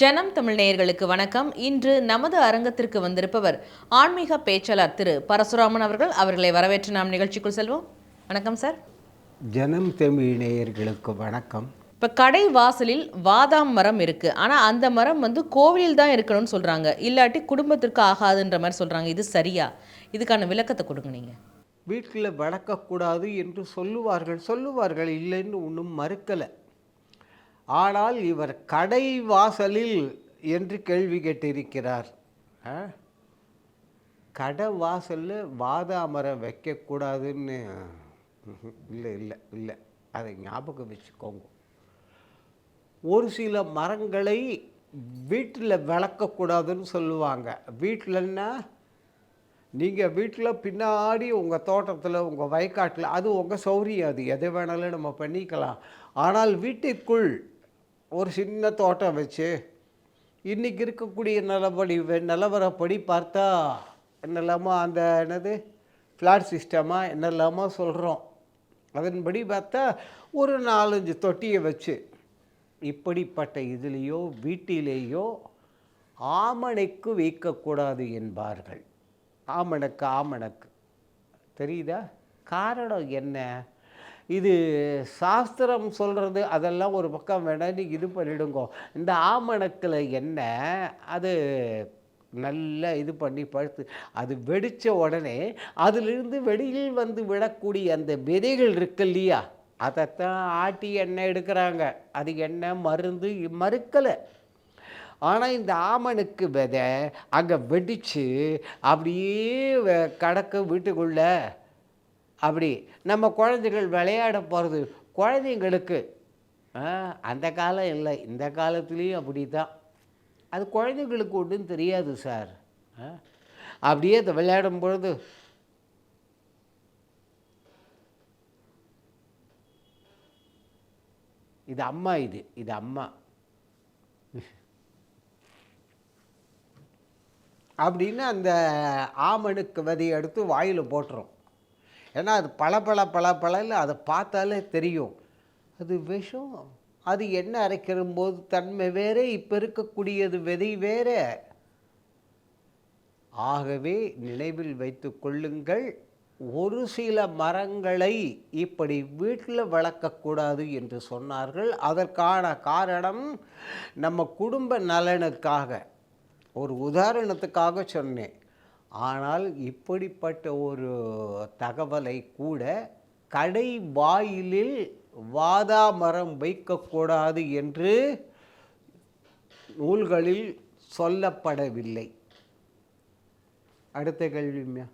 ஜனம் தமிழ் நேயர்களுக்கு வணக்கம். இன்று நமது அரங்கத்திற்கு வந்திருப்பவர் ஆன்மீக பேச்சாளர் திரு பரசுராமன் அவர்கள். அவர்களை வரவேற்று நாம் நிகழ்ச்சிக்குள் செல்வோம். வணக்கம் சார். ஜனம் தமிழ் நேயர்களுக்கு வணக்கம். இப்போ கடை வாசலில் வாதாம் மரம் இருக்கு. ஆனால் அந்த மரம் வந்து கோவிலில் தான் இருக்கணும்னு சொல்றாங்க. இல்லாட்டி குடும்பத்திற்கு ஆகாதுன்ற மாதிரி சொல்றாங்க. இது சரியா? இதுக்கான விளக்கத்தை கொடுங்க நீங்க. வீட்டில் வளர்க்கக்கூடாது என்று சொல்லுவார்கள். சொல்லுவார்கள் இல்லைன்னு ஒன்றும் மறுக்கலை. ஆனால் இவர் கடை வாசலில் என்று கேள்வி கேட்டிருக்கிறார். ஆ? கடை வாசலில் வாதாமரம் வைக்கக்கூடாதுன்னு இல்லை இல்லை இல்லை. அதை ஞாபகம் வச்சுக்கோங்க. ஒரு சில மரங்களை வீட்டில் வளர்க்கக்கூடாதுன்னு சொல்லுவாங்க. வீட்டிலன்னா நீங்கள் வீட்டில் பின்னாடி உங்கள் தோட்டத்தில் உங்கள் வயக்காட்டில் அது உங்கள் சௌரியம். அது எதை வேணாலும் நம்ம பண்ணிக்கலாம். ஆனால் வீட்டிற்குள் ஒரு சின்ன தோட்டம் வச்சு இன்றைக்கி இருக்கக்கூடிய நிலப்படி நிலவரப்படி பார்த்தா என்னெல்லாமோ அந்த என்னது ஃப்ளாட் சிஸ்டமாக என்னெல்லாமோ சொல்கிறோம் அதன்படி பார்த்தா ஒரு நாலஞ்சு தொட்டியை வச்சு இப்படிப்பட்ட இதுலேயோ வீட்டிலேயோ ஆமணைக்கு வைக்கக்கூடாது என்பார்கள். ஆமணக்கு ஆமணக்கு. தெரியுதா? காரணம் என்ன? இது சாஸ்திரம் சொல்கிறது அதெல்லாம் ஒரு பக்கம் வேணா நீ இது பண்ணிடுங்கோ. இந்த ஆமணக்கில் என்ன அது நல்லா இது பண்ணி பழுத்து அது வெடித்த உடனே அதிலிருந்து வெளியில் வந்து விடக்கூடிய அந்த விதைகள் இருக்கு இல்லையா? அதைத்தான் ஆட்டி எண்ணெய் எடுக்கிறாங்க. அது எண்ணெய் மருந்து? மறுக்கலை. ஆனால் இந்த ஆமணுக்கு விதை அங்கே வெடித்து அப்படியே கடக்க வீட்டுக்குள்ளே அப்படி நம்ம குழந்தைகள் விளையாட போகிறது குழந்தைங்களுக்கு ஆ, அந்த காலம் இல்லை. இந்த காலத்துலேயும் அப்படி தான் அது குழந்தைங்களுக்கு ஒன்றும் தெரியாது சார். ஆ, அப்படியே அதை விளையாடும் பொழுது. இது அம்மா இது இது அம்மா. அப்படின்னு அந்த ஆமணுக்கு விதையை எடுத்து வாயில் போட்டுரும். ஏன்னா அது பல பல பல பலன்னு அதை பார்த்தாலே தெரியும். அது விஷம். அது எண்ணெய் அரைக்கிற போது தன்மை வேறு இப்போ இருக்கக்கூடியது விதை வேறு. ஆகவே நினைவில் வைத்து கொள்ளுங்கள் ஒரு சில மரங்களை இப்படி வீட்டில் வளர்க்கக்கூடாது என்று சொன்னார்கள். அதற்கான காரணம் நம்ம குடும்ப நலனுக்காக. ஒரு உதாரணத்துக்காக சொன்னேன். ஆனால் இப்படிப்பட்ட ஒரு தகவலை கூட கடை வாயிலில் வாதாமரம் வைக்கக்கூடாது என்று நூல்களில் சொல்லப்படவில்லை. அடுத்த கேள்விம்யா